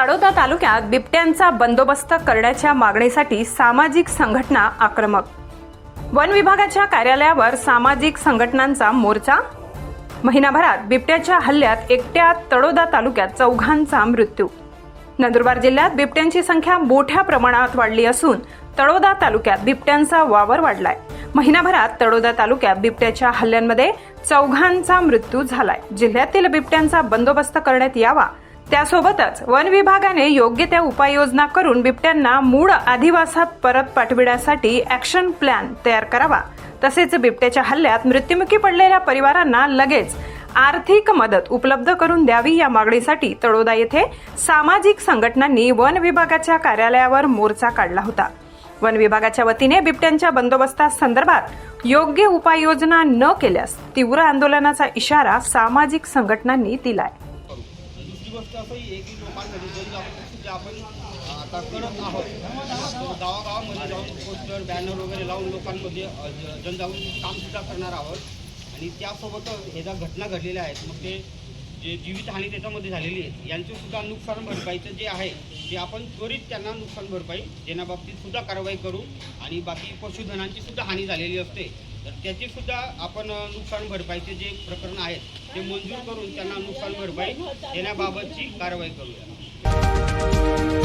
ताडोदा तालुक्यात बिबट्यांचा बंदोबस्त करण्याच्या मागणीसाठी सामाजिक संघटना आक्रमक. वन विभागाच्या कार्यालयावर सामाजिक संघटनांचा मोर्चा? महिनाभरात बिबट्याच्या हल्ल्यात एकट्या तळोदा तालुक्यात चौघांचा मृत्यू. नंदुरबार जिल्ह्यात बिबट्यांची संख्या मोठ्या प्रमाणात वाढली असून तळोदा तालुक्यात बिबट्यांचा वावर वाढलाय. महिनाभरात तळोदा तालुक्यात बिबट्याच्या हल्ल्यांमध्ये चौघांचा मृत्यू झालाय. जिल्ह्यातील बिबट्यांचा बंदोबस्त करण्यात यावा त्यासोबतच वन विभागाने योग्य त्या उपाययोजना करून बिबट्यांना मूळ आदिवासात परत पाठविण्यासाठी ॲक्शन प्लॅन तयार करावा. तसेच बिबट्याच्या हल्ल्यात मृत्युमुखी पडलेल्या परिवारांना लगेच आर्थिक मदत उपलब्ध करून द्यावी या मागणीसाठी तळोदा येथे सामाजिक संघटनांनी वन विभागाच्या कार्यालयावर मोर्चा काढला होता. वन विभागाच्या वतीने बिबट्यांच्या बंदोबस्तासंदर्भात योग्य उपाययोजना न केल्यास तीव्र आंदोलनाचा इशारा सामाजिक संघटनांनी दिलाय. दुसरी गोष्ट असं एक आहे की लोकांमध्ये जे आपण आता करत आहोत गावागावामध्ये जाऊन पोस्टर बॅनर वगैरे लावून लोकांमध्ये जनजागृती कामसुद्धा करणार आहोत. आणि त्यासोबत हे ज्या घटना घडलेल्या आहेत मग ते जे जीवितहानी त्याच्यामध्ये झालेली आहे यांचंसुद्धा नुकसान भरपाईचं जे आहे ते आपण त्वरित त्यांना नुकसान भरपाई देण्याबाबतीत सुद्धा कारवाई करू आणि बाकी पशुधनांची सुद्धा हानी झालेली असते. तर त्याची सुद्धा आपण नुकसान भरपाईचे जे प्रकरण आहेत ते मंजूर करून त्यांना नुकसान भरपाई देण्याबाबतची कारवाई करूया.